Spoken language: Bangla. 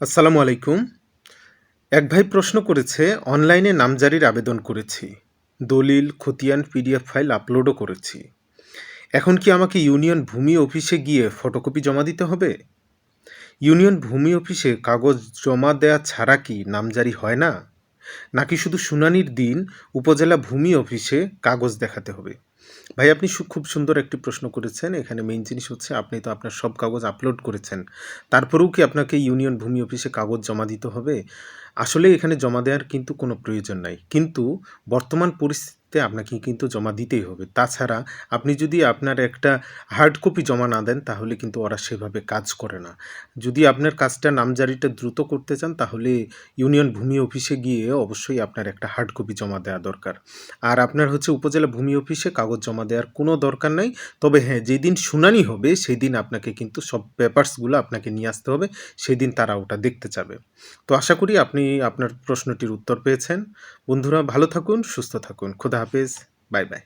আসসালামু আলাইকুম। এক ভাই প্রশ্ন করেছে, অনলাইনে নামজারির আবেদন করেছি। দলিল, খতিয়ান, পিডিএফ ফাইল আপলোডও করেছি। এখন কি আমাকে ইউনিয়ন ভূমি অফিসে গিয়ে ফটোকপি জমা দিতে হবে? ইউনিয়ন ভূমি অফিসে কাগজ জমা দেওয়া ছাড়া কি নামজারি হয় না? নাকি শুধু শুনানির দিন উপজেলা ভূমি অফিসে কাগজ দেখাতে হবে? ভাই, আপনি খুব সুন্দর একটি প্রশ্ন করেছেন। এখানে মেইন জিনিস হচ্ছে আপনি তো আপনার সব কাগজ আপলোড করেছেন। তারপরেও কি আপনাকে ইউনিয়ন ভূমি অফিসে কাগজ জমা দিতে হবে? আসলে এখানে জমা দেওয়ার কিন্তু কোনো প্রয়োজন নাই। কিন্তু বর্তমান পরিস্থিতিতে আপনাকে কিন্তু জমা দিতেই হবে। তাছাড়া আপনি যদি আপনার একটা হার্ড কপি জমা না দেন, তাহলে কিন্তু ওরা সেভাবে কাজ করে না। যদি আপনার কাজটা নামজারিটা দ্রুত করতে চান, তাহলে ইউনিয়ন ভূমি অফিসে গিয়ে অবশ্যই আপনার একটা হার্ড কপি জমা দেওয়া দরকার। আর আপনার হচ্ছে উপজেলা ভূমি অফিসে কাগজ জমা দেওয়ার কোনো দরকার নাই। তবে হ্যাঁ যেদিন শুনানি হবে সেই দিন আপনাকে কিন্তু সব পেপারসগুলো আপনাকে নিয়ে আসতে হবে। সেই দিন তারা ওটা দেখতে চাবে। তো আশা করি আপনি আপনার প্রশ্নটির উত্তর পেয়েছেন। বন্ধুরা ভালো থাকুন সুস্থ থাকুন। খোদা হাফেজ। Bye bye.